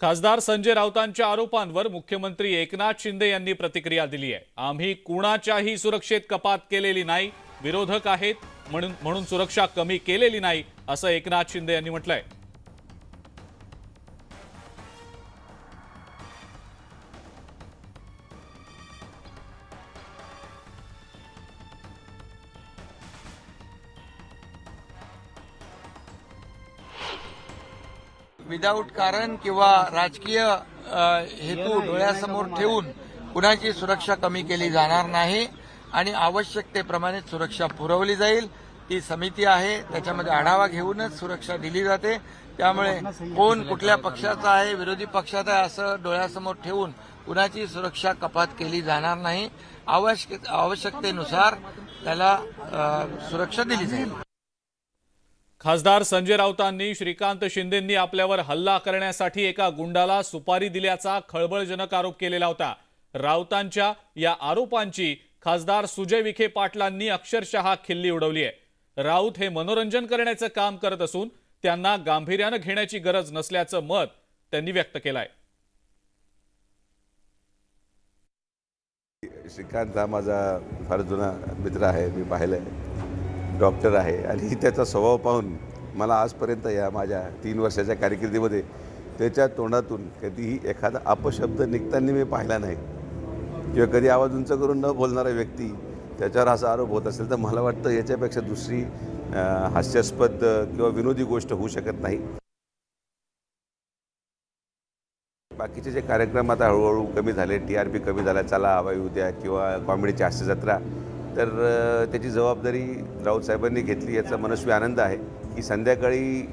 खासदार संजय राऊतांच्या आरोपांवर मुख्यमंत्री एकनाथ शिंदे यांनी प्रतिक्रिया दिली आहे. आम्ही कुणाच्याही सुरक्षेत कपात केलेली नाही विरोधक आहेत म्हणून म्हणून सुरक्षा कमी केलेली नाही असं एकनाथ शिंदे यांनी म्हटलंय. विदाऊट कारण किंवा राजकीय हेतू डोळ्यासमोर ठेवून कुणाची सुरक्षा कमी केली जाणार नाही आणि आवश्यकतेप्रमाणे सुरक्षा पुरवली जाईल. ती समिती आहे त्याच्यामध्ये आढावा घेऊनच सुरक्षा दिली जाते. त्यामुळे कोण कुठल्या पक्षाचा आहे विरोधी पक्षाचा आहे असं डोळ्यासमोर ठेवून कुणाची सुरक्षा कपात केली जाणार नाही. आवश्यक आवश्यकतेनुसार त्याला सुरक्षा दिली जाईल. खासदार संजय राऊतांनी श्रीकांत शिंदेंनी आपल्यावर हल्ला करण्यासाठी एका गुंडाला सुपारी दिल्याचा खळबळजनक आरोप केलेला होता. राऊतांच्या या आरोपांची खासदार सुजय विखे पाटलांनी अक्षरशः खिल्ली उडवली आहे. राऊत हे मनोरंजन करण्याचं काम करत असून त्यांना गांभीर्यानं घेण्याची गरज नसल्याचं मत त्यांनी व्यक्त केलंय. श्रीकांत हा माझा फार जुना मित्र आहे मी पाहिलं आहे डॉक्टर आहे आणि त्याचा स्वभाव पाहून मला आजपर्यंत या माझ्या तीन वर्षाच्या कारकिर्दीमध्ये त्याच्या तोंडातून कधीही एखादा अपशब्द निघताना मी पाहिला नाही. किंवा कधी आवाज उंच करून न बोलणारा व्यक्ती त्याच्यावर असा आरोप होत असेल तर मला वाटतं याच्यापेक्षा दुसरी हास्यास्पद किंवा विनोदी गोष्ट होऊ शकत नाही. बाकीचे जे कार्यक्रम आता हळूहळू कमी झाले टी आर पी कमी झाला चला हवाई उद्या किंवा कॉमेडीची हास्यजत्रा तर त्याची जबाबदारी राऊत साहेबांनी घेतली याचा मनस्वी आनंद आहे की संध्याकाळी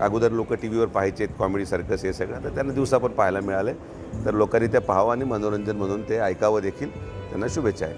अगोदर लोक टी व्हीवर पाहायचे कॉमेडी सर्कस हे सगळं तर त्यांना दिवसा पण पाहायला मिळाले. तर लोकांनी त्या पाहावं आणि मनोरंजन म्हणून ते ऐकावं देखील. त्यांना शुभेच्छा आहे